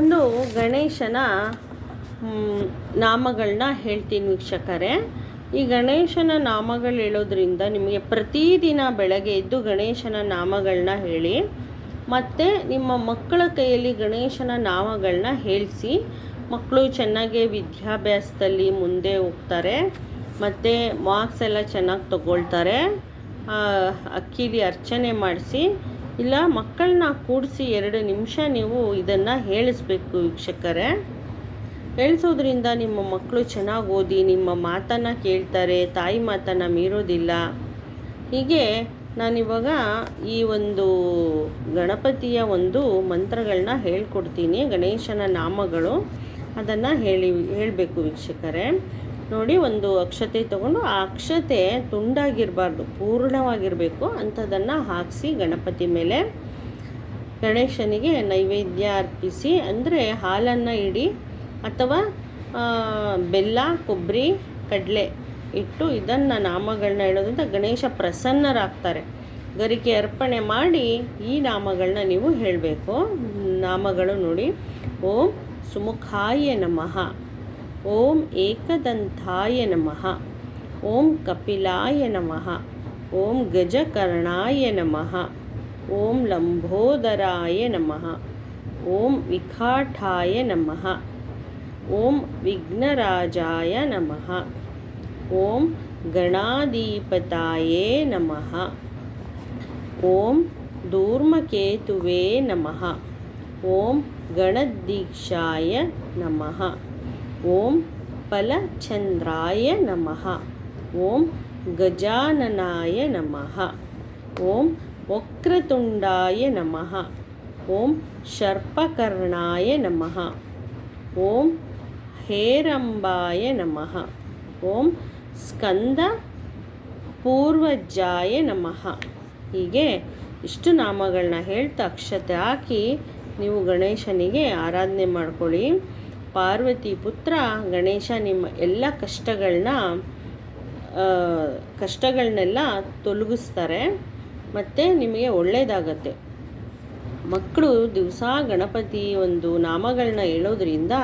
ಒಂದು ಗಣೇಶನ ನಾಮಗಳನ್ನ ಹೇಳ್ತೀನಿ ವೀಕ್ಷಕರೇ. ಈ ಗಣೇಶನ ನಾಮಗಳು ಹೇಳೋದ್ರಿಂದ ನಿಮಗೆ ಪ್ರತಿದಿನ ಬೆಳಗ್ಗೆ ಎದ್ದು ಗಣೇಶನ ನಾಮಗಳನ್ನ ಹೇಳಿ, ಮತ್ತು ನಿಮ್ಮ ಮಕ್ಕಳ ಕೈಯಲ್ಲಿ ಗಣೇಶನ ನಾಮಗಳನ್ನ ಹೇಳಿಸಿ ಮಕ್ಕಳು ಚೆನ್ನಾಗಿ ವಿದ್ಯಾಭ್ಯಾಸದಲ್ಲಿ ಮುಂದೆ ಹೋಗ್ತಾರೆ, ಮತ್ತು ಮಾರ್ಕ್ಸ್ ಎಲ್ಲ ಚೆನ್ನಾಗಿ ತಗೊಳ್ತಾರೆ ಅಕ್ಕಿಲಿ ಅರ್ಚನೆ ಮಾಡಿಸಿ ಇಲ್ಲ, ಮಕ್ಕಳನ್ನ ಕೂಡಿಸಿ ಎರಡು ನಿಮಿಷ ನೀವು ಇದನ್ನು ಹೇಳಿಸ್ಬೇಕು ವೀಕ್ಷಕರೇ. ಹೇಳಿಸೋದ್ರಿಂದ ನಿಮ್ಮ ಮಕ್ಕಳು ಚೆನ್ನಾಗಿ ಓದಿ, ನಿಮ್ಮ ಮಾತನ್ನು ಕೇಳ್ತಾರೆ, ತಾಯಿ ಮಾತನ್ನು ಮೀರೋದಿಲ್ಲ. ಹೀಗೆ ನಾನಿವಾಗ ಈ ಒಂದು ಗಣಪತಿಯ ಒಂದು ಮಂತ್ರಗಳನ್ನ ಹೇಳ್ಕೊಡ್ತೀನಿ. ಗಣೇಶನ ನಾಮಗಳು ಅದನ್ನು ಹೇಳಿ, ಹೇಳಬೇಕು ವೀಕ್ಷಕರೇ. ನೋಡಿ ಒಂದು ಅಕ್ಷತೆ ತಗೊಂಡು ಆ ಅಕ್ಷತೆ ತುಂಡಾಗಿರಬಾರ್ದು, ಪೂರ್ಣವಾಗಿರಬೇಕು ಅಂಥದ್ದನ್ನು ಹಾಕಿಸಿ ಗಣಪತಿ ಮೇಲೆ ಗಣೇಶನಿಗೆ ನೈವೇದ್ಯ ಅರ್ಪಿಸಿ, ಅಂದರೆ ಹಾಲನ್ನು ಇಡಿ ಅಥವಾ ಬೆಲ್ಲ, ಕೊಬ್ಬರಿ, ಕಡಲೆ ಇಟ್ಟು ಇದನ್ನು ನಾಮಗಳನ್ನ ಹೇಳೋದ್ರಿಂದ ಗಣೇಶ ಪ್ರಸನ್ನರಾಗ್ತಾರೆ. ಗರಿಕೆ ಅರ್ಪಣೆ ಮಾಡಿ ಈ ನಾಮಗಳನ್ನ ನೀವು ಹೇಳಬೇಕು. ನಾಮಗಳು ನೋಡಿ, ಓಂ ಸುಮುಖಾಯ ನಮಃ. ಓಂ ಏಕದಂತಾಯ ನಮಃ ಓಂ ಕಪಿಲಾಯ ನಮಃ ಓಂ ಗಜಕರ್ಣಾಯ ನಮಃ ಓಂ ಲಂಬೋದರಾಯ ನಮಃ ಓಂ ವಿಕಾಠಾಯ ನಮಃ ಓಂ ವಿಘ್ನರಾಜಾಯ ನಮಃ ಓಂ ಗಣಾಧಿಪತಾಯೇ ನಮಃ ಓಂ ಧೂರ್ಮಕೇತುವೇ ನಮಃ ಓಂ ಗಣದೀಕ್ಷಾಯ ನಮಃ ಓಂ ಫಲಚಂದ್ರಾಯ ನಮಃ. ಓಂ ಗಜಾನನಾಯ ನಮಃ. ಓಂ ವಕ್ರತುಂಡಾಯ ನಮಃ. ಓಂ ಶರ್ಪಕರ್ಣಾಯ ನಮಃ. ಓಂ ಹೇರಂಬಾಯ ನಮಃ. ಓಂ ಸ್ಕಂದ ಪೂರ್ವಜಾಯ ನಮಃ. ಹೀಗೆ ಇಷ್ಟು ನಾಮಗಳನ್ನ ಹೇಳ್ತಾ ಅಕ್ಷತೆ ಹಾಕಿ ನೀವು ಗಣೇಶನಿಗೆ ಆರಾಧನೆ ಮಾಡ್ಕೊಳ್ಳಿ. ಪಾರ್ವತಿ ಪುತ್ರ, ಗಣೇಶ, ನಿಮ್ಮ ಎಲ್ಲ ಕಷ್ಟಗಳನ್ನ ಕಷ್ಟಗಳನ್ನೆಲ್ಲ ತೊಲಗಿಸ್ತಾರೆ. ಮತ್ತು ನಿಮಗೆ ಒಳ್ಳೆಯದಾಗತ್ತೆ ಮಕ್ಕಳು ದಿವಸ ಗಣಪತಿ ಒಂದು ನಾಮಗಳನ್ನ ಹೇಳೋದ್ರಿಂದ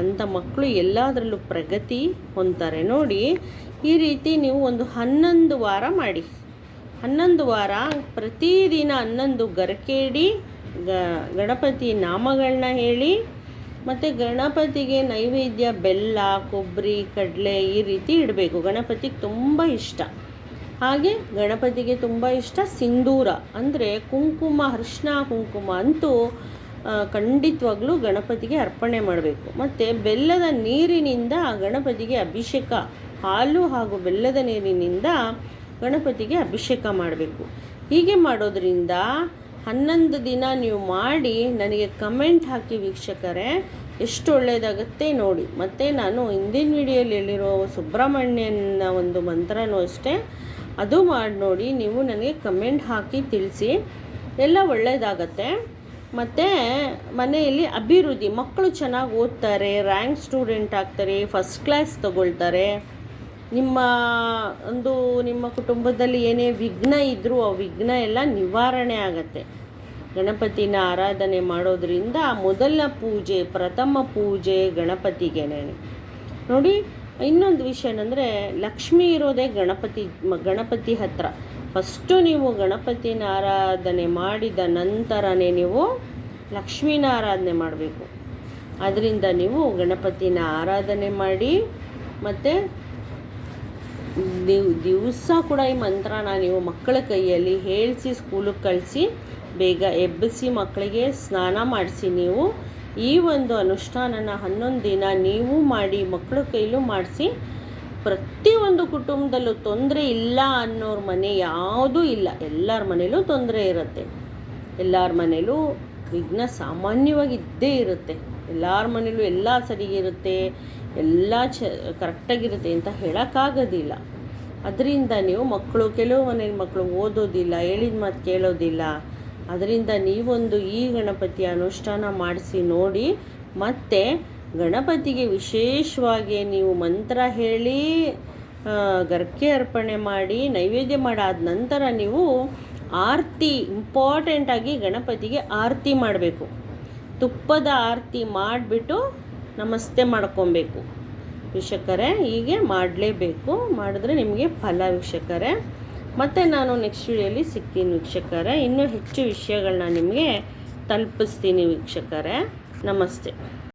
ಅಂಥ ಮಕ್ಕಳು ಎಲ್ಲದರಲ್ಲೂ ಪ್ರಗತಿ ಹೊಂತಾರೆ ನೋಡಿ, ಈ ರೀತಿ ನೀವು ಒಂದು ಹನ್ನೊಂದು ವಾರ ಮಾಡಿ. ಹನ್ನೊಂದು ವಾರ ಪ್ರತಿದಿನ ಹನ್ನೊಂದು ಗರಕೇಡಿ, ಗ, ಗಣಪತಿ ನಾಮಗಳನ್ನ ಹೇಳಿ ಮತ್ತು ಗಣಪತಿಗೆ ನೈವೇದ್ಯ, ಬೆಲ್ಲ, ಕೊಬ್ಬರಿ, ಕಡಲೆ ಈ ರೀತಿ ಇಡಬೇಕು. ಗಣಪತಿಗೆ ತುಂಬ ಇಷ್ಟ. ಹಾಗೆ ಗಣಪತಿಗೆ ತುಂಬ ಇಷ್ಟ ಸಿಂಧೂರ. ಅಂದರೆ ಕುಂಕುಮ ಅರಿಶಿನ ಕುಂಕುಮ ಅಂತೂ ಖಂಡಿತವಾಗ್ಲೂ ಗಣಪತಿಗೆ ಅರ್ಪಣೆ ಮಾಡಬೇಕು. ಮತ್ತು ಬೆಲ್ಲದ ನೀರಿನಿಂದ ಗಣಪತಿಗೆ ಅಭಿಷೇಕ, ಹಾಲು ಹಾಗೂ ಬೆಲ್ಲದ ನೀರಿನಿಂದ ಗಣಪತಿಗೆ ಅಭಿಷೇಕ ಮಾಡಬೇಕು. ಹೀಗೆ ಮಾಡೋದ್ರಿಂದ ಹನ್ನೊಂದು ದಿನ ನೀವು ಮಾಡಿ ನನಗೆ ಕಮೆಂಟ್ ಹಾಕಿ ವೀಕ್ಷಕರೇ, ಎಷ್ಟು ಒಳ್ಳೆಯದಾಗುತ್ತೆ ನೋಡಿ. ಮತ್ತು ನಾನು ಹಿಂದಿನ ವಿಡಿಯೋಲಿ ಹೇಳಿರೋ ಸುಬ್ರಹ್ಮಣ್ಯನ ಒಂದು ಮಂತ್ರನೂ ಅಷ್ಟೇ. ಅದು ಮಾಡಿ ನೋಡಿ, ನೀವು ನನಗೆ ಕಮೆಂಟ್ ಹಾಕಿ ತಿಳಿಸಿ. ಎಲ್ಲ ಒಳ್ಳೆಯದಾಗತ್ತೆ ಮತ್ತು ಮನೆಯಲ್ಲಿ ಅಭಿವೃದ್ಧಿ, ಮಕ್ಕಳು ಚೆನ್ನಾಗಿ ಓದ್ತಾರೆ ರ್ಯಾಂಕ್ ಸ್ಟೂಡೆಂಟ್ ಆಗ್ತಾರೆ ಫಸ್ಟ್ ಕ್ಲಾಸ್ ತಗೊಳ್ತಾರೆ. ನಿಮ್ಮ ಒಂದು ನಿಮ್ಮ ಕುಟುಂಬದಲ್ಲಿ ಏನೇ ವಿಘ್ನ ಇದ್ದರೂ ಆ ವಿಘ್ನ ಎಲ್ಲ ನಿವಾರಣೆ ಆಗತ್ತೆ. ಗಣಪತಿನ ಆರಾಧನೆ ಮಾಡೋದ್ರಿಂದ ಮೊದಲ ಪೂಜೆ, ಪ್ರಥಮ ಪೂಜೆ ಗಣಪತಿಗೇನೆ. ನೋಡಿ, ಇನ್ನೊಂದು ವಿಷಯ ಏನಂದರೆ ಲಕ್ಷ್ಮಿ ಇರೋದೇ ಗಣಪತಿ ಗಣಪತಿ ಹತ್ರ. ಫಸ್ಟು ನೀವು ಗಣಪತಿನ ಆರಾಧನೆ ಮಾಡಿದ ನಂತರನೇ ನೀವು ಲಕ್ಷ್ಮೀನ ಆರಾಧನೆ ಮಾಡಬೇಕು. ಅದರಿಂದ ನೀವು ಗಣಪತಿನ ಆರಾಧನೆ ಮಾಡಿ ಮತ್ತು ದಿವ್, ದಿವಸ ಕೂಡ ಈ ಮಂತ್ರನ ನೀವು ಮಕ್ಕಳ ಕೈಯಲ್ಲಿ ಹೇಳಿಸಿ, ಸ್ಕೂಲಿಗೆ ಕಳಿಸಿ, ಬೇಗ ಎಬ್ಬಿಸಿ ಮಕ್ಕಳಿಗೆ ಸ್ನಾನ ಮಾಡಿಸಿ ನೀವು. ಈ ಒಂದು ಅನುಷ್ಠಾನನ ಹನ್ನೊಂದು ದಿನ ನೀವು ಮಾಡಿ ಮಕ್ಕಳ ಕೈಲೂ ಮಾಡಿಸಿ ಪ್ರತಿಯೊಂದು ಕುಟುಂಬದಲ್ಲೂ ತೊಂದರೆ ಇಲ್ಲ ಅನ್ನೋರ ಮನೆ ಯಾವುದೂ ಇಲ್ಲ. ಎಲ್ಲರ ಮನೇಲೂ ತೊಂದರೆ ಇರುತ್ತೆ. ಎಲ್ಲರ ಮನೇಲೂ ವಿಘ್ನ ಸಾಮಾನ್ಯವಾಗಿ ಇದ್ದೇ ಇರುತ್ತೆ. ಎಲ್ಲರ ಮನೇಲೂ ಎಲ್ಲ ಸರಿಗಿರುತ್ತೆ ಎಲ್ಲ ಚ, ಕರೆಕ್ಟಾಗಿರುತ್ತೆ ಅಂತ ಹೇಳೋಕ್ಕಾಗೋದಿಲ್ಲ. ಅದರಿಂದ ನೀವು ಮಕ್ಕಳು, ಕೆಲವು ಮನೇಲಿ ಮಕ್ಕಳು ಓದೋದಿಲ್ಲ, ಹೇಳಿದ ಮಾತು ಕೇಳೋದಿಲ್ಲ. ಅದರಿಂದ ನೀವೊಂದು ಈ ಗಣಪತಿಯ ಅನುಷ್ಠಾನ ಮಾಡಿಸಿ ನೋಡಿ, ಮತ್ತು ಗಣಪತಿಗೆ ವಿಶೇಷವಾಗಿ ನೀವು ಮಂತ್ರ ಹೇಳಿ ಗರ್ಕೆ ಅರ್ಪಣೆ ಮಾಡಿ, ನೈವೇದ್ಯ ಮಾಡಾದ ನಂತರ ನೀವು ಆರತಿ ಇಂಪಾರ್ಟೆಂಟಾಗಿ ಗಣಪತಿಗೆ ಆರತಿ ಮಾಡಬೇಕು. ತುಪ್ಪದ ಆರತಿ ಮಾಡಿಬಿಟ್ಟು ನಮಸ್ತೆ ಮಾಡ್ಕೊಬೇಕು. ವೀಕ್ಷಕರೇ, ಹೀಗೆ ಮಾಡಲೇಬೇಕು. ಮಾಡಿದ್ರೆ ನಿಮಗೆ ಫಲ ವೀಕ್ಷಕರೇ. ಮತ್ತು ನಾನು ನೆಕ್ಸ್ಟ್ ವಿಡಿಯೋಲಿ ಸಿಗ್ತೀನಿ ವೀಕ್ಷಕರೇ. ಇನ್ನೂ ಹೆಚ್ಚು ವಿಷಯಗಳನ್ನ ನಿಮಗೆ ತಲುಪಿಸ್ತೀನಿ ವೀಕ್ಷಕರೇ. ನಮಸ್ತೆ.